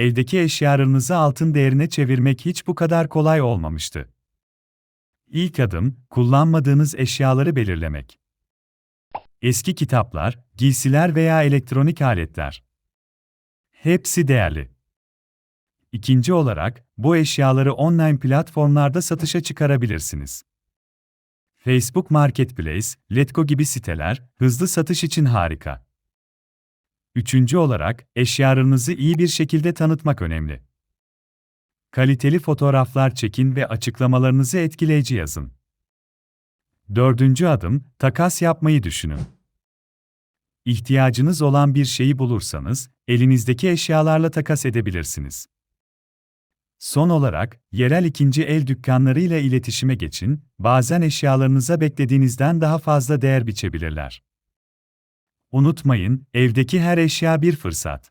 evdeki eşyalarınızı altın değerine çevirmek hiç bu kadar kolay olmamıştı. İlk adım, kullanmadığınız eşyaları belirlemek. Eski kitaplar, giysiler veya elektronik aletler. Hepsi değerli. İkinci olarak, bu eşyaları online platformlarda satışa çıkarabilirsiniz. Facebook Marketplace, Letgo gibi siteler, hızlı satış için harika. Üçüncü olarak, eşyalarınızı iyi bir şekilde tanıtmak önemli. Kaliteli fotoğraflar çekin ve açıklamalarınızı etkileyici yazın. Dördüncü adım, takas yapmayı düşünün. İhtiyacınız olan bir şeyi bulursanız, elinizdeki eşyalarla takas edebilirsiniz. Son olarak, yerel ikinci el dükkanlarıyla iletişime geçin, bazen eşyalarınıza beklediğinizden daha fazla değer biçebilirler. Unutmayın, evdeki her eşya bir fırsat.